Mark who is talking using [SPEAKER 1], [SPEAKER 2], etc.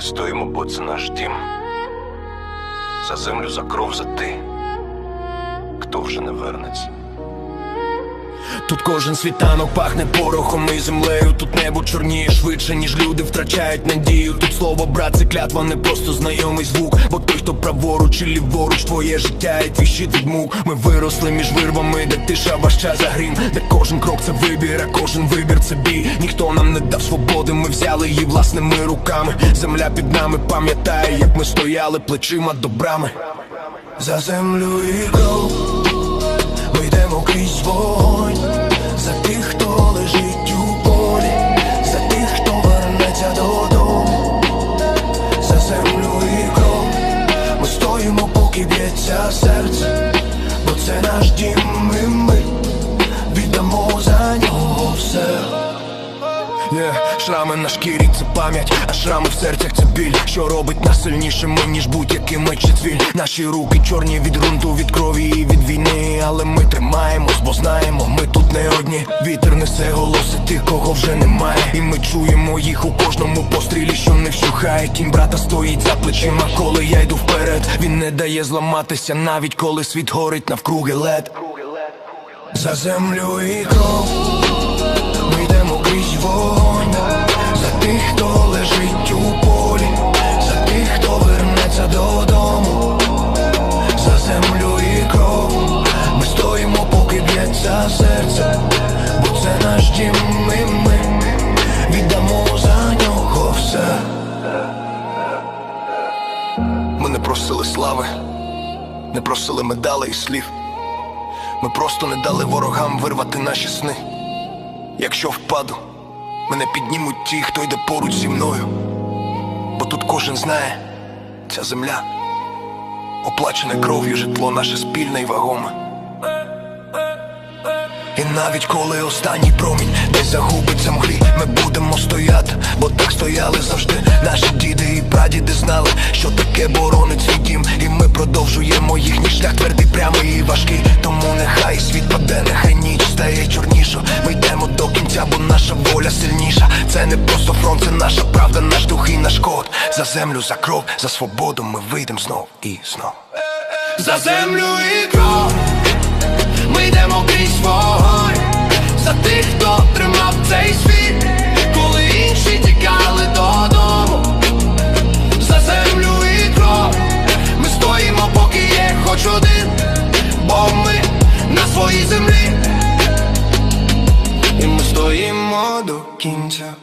[SPEAKER 1] Ми стоїмо, бо це наш дім. За землю, за кров, за ти. Хто вже не вернеться?
[SPEAKER 2] Тут кожен світанок пахне порохом і землею. Тут небо чорніє швидше, ніж люди втрачають надію. Тут слово брат, це клятва, не просто знайомий звук. Бо той, хто праворуч і ліворуч, твоє життя і твій щит від. Ми виросли між вирвами, де тиша важча за грім, де кожен крок це вибір, а кожен вибір це бій. Ніхто нам не дав свободи, ми взяли її власними руками. Земля під нами пам'ятає, як ми стояли плечима до брами. За землю і кров ми стоїмо, поки б'ється серце, бо це наш дім, і ми віддамо за нього все. Yeah. Шрами на шкірі це пам'ять, а шрами в серцях це біль, що робить нас сильнішими, ніж будь-який меч чи. Наші руки чорні від ґрунту, від крові і від війни. Але ми тримаємось, бо знаємо, ми тут не одні. Вітер несе голоси тих, кого вже немає. І ми чуємо їх у кожному пострілі, що не вщухає. Тінь брата стоїть за плечима, коли я дає зламатися, навіть коли світ горить навкруги лед. За землю і кров. Ми йдемо крізь вогонь. За тих, хто лежить у полі, за тих, хто вернеться додому, за землю і кров. Ми стоїмо, поки б'ється серце, бо це наш дім, ми не просили слави, не просили медалей і слів. Ми просто не дали ворогам вирвати наші сни. Якщо впаду, мене піднімуть ті, хто йде поруч зі мною. Бо тут кожен знає, ця земля оплачене кров'ю житло наше спільне і вагоме. І навіть коли останній промінь десь загубиться мглі, ми будемо стояти, стояли завжди. Наші діди і прадіди знали, що таке боронить свій дім. І ми продовжуємо їхній шлях твердий, прямий і важкий. Тому нехай світ паде, нехай ніч стає чорніша. Ми йдемо до кінця, бо наша воля сильніша. Це не просто фронт, це наша правда, наш дух і наш код. За землю, за кров, за свободу ми вийдемо знов і знов. За землю і кров ми йдемо крізь вогонь За тих, хто тримав цей землі, і ми стоїмо до кінця.